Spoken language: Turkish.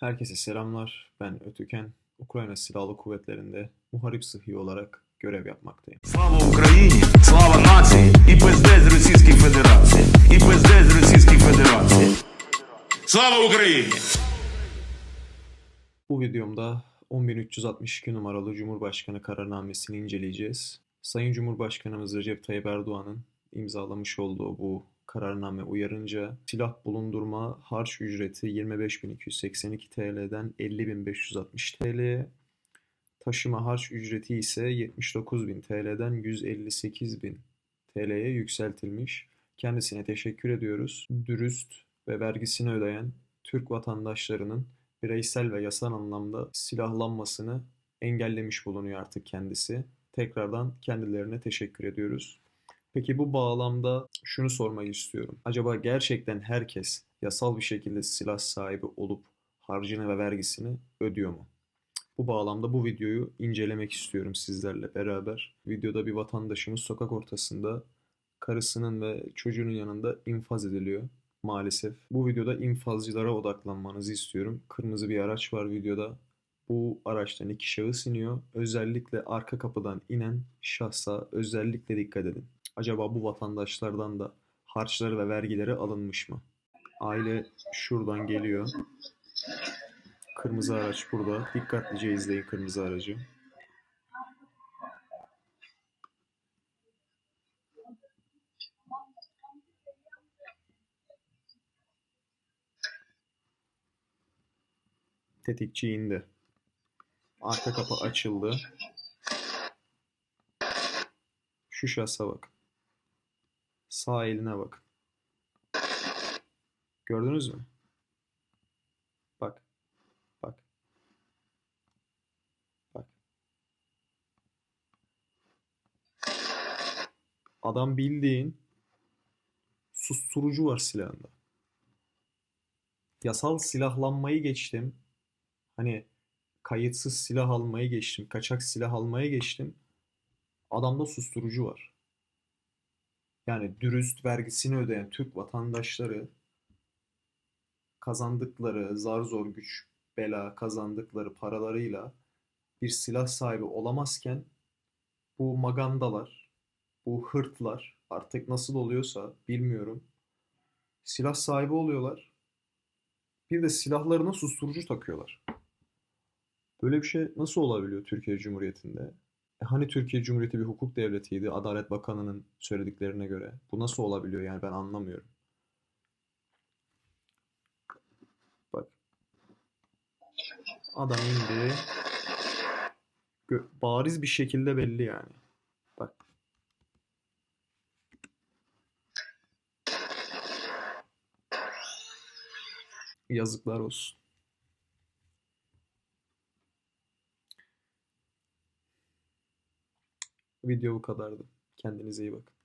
Herkese selamlar. Ben Ötüken. Ukrayna Silahlı Kuvvetleri'nde muharip sıhhi olarak görev yapmaktayım. Слава Україні! Слава нації! І пиздець з Російської Федерації! І пиздець з Російської Федерації! Слава Україні! Bu videomda 10.362 numaralı Cumhurbaşkanı kararnamesini inceleyeceğiz. Sayın Cumhurbaşkanımız Recep Tayyip Erdoğan'ın imzalamış olduğu bu kararname uyarınca silah bulundurma harç ücreti 25.282 TL'den 50.560 TL'ye, taşıma harç ücreti ise 79.000 TL'den 158.000 TL'ye yükseltilmiş. Kendisine teşekkür ediyoruz. Dürüst ve vergisini ödeyen Türk vatandaşlarının bireysel ve yasal anlamda silahlanmasını engellemiş bulunuyor artık kendisi. Tekrardan kendilerine teşekkür ediyoruz. Peki bu bağlamda şunu sormak istiyorum. Acaba gerçekten herkes yasal bir şekilde silah sahibi olup harcını ve vergisini ödüyor mu? Bu bağlamda bu videoyu incelemek istiyorum sizlerle beraber. Videoda bir vatandaşımız sokak ortasında karısının ve çocuğunun yanında infaz ediliyor maalesef. Bu videoda infazcılara odaklanmanızı istiyorum. Kırmızı bir araç var videoda. Bu araçtan iki şahıs iniyor. Özellikle arka kapıdan inen şahsa özellikle dikkat edin. Acaba bu vatandaşlardan da harçları ve vergileri alınmış mı? Aile şuradan geliyor. Kırmızı araç burada. Dikkatlice izleyin kırmızı aracı. Tetikçi indi. Arka kapı açıldı. Şu şahsa bak. Sağ eline bak. Gördünüz mü? Bak. Bak. Bak. Adam bildiğin susturucu var silahında. Yasal silahlanmayı geçtim. Hani kayıtsız silah almayı geçtim. Kaçak silah almaya geçtim. Adamda susturucu var. Yani dürüst vergisini ödeyen Türk vatandaşları kazandıkları zar zor güç bela kazandıkları paralarıyla bir silah sahibi olamazken bu magandalar, bu hırtlar artık nasıl oluyorsa bilmiyorum. Silah sahibi oluyorlar. Bir de silahlarına susturucu takıyorlar. Böyle bir şey nasıl olabiliyor Türkiye Cumhuriyeti'nde? E hani Türkiye Cumhuriyeti bir hukuk devletiydi Adalet Bakanı'nın söylediklerine göre. Bu nasıl olabiliyor yani ben anlamıyorum. Bak. Adam indi. Gö- bariz bir şekilde belli yani. Bak. Yazıklar olsun. Video bu kadardı. Kendinize iyi bakın.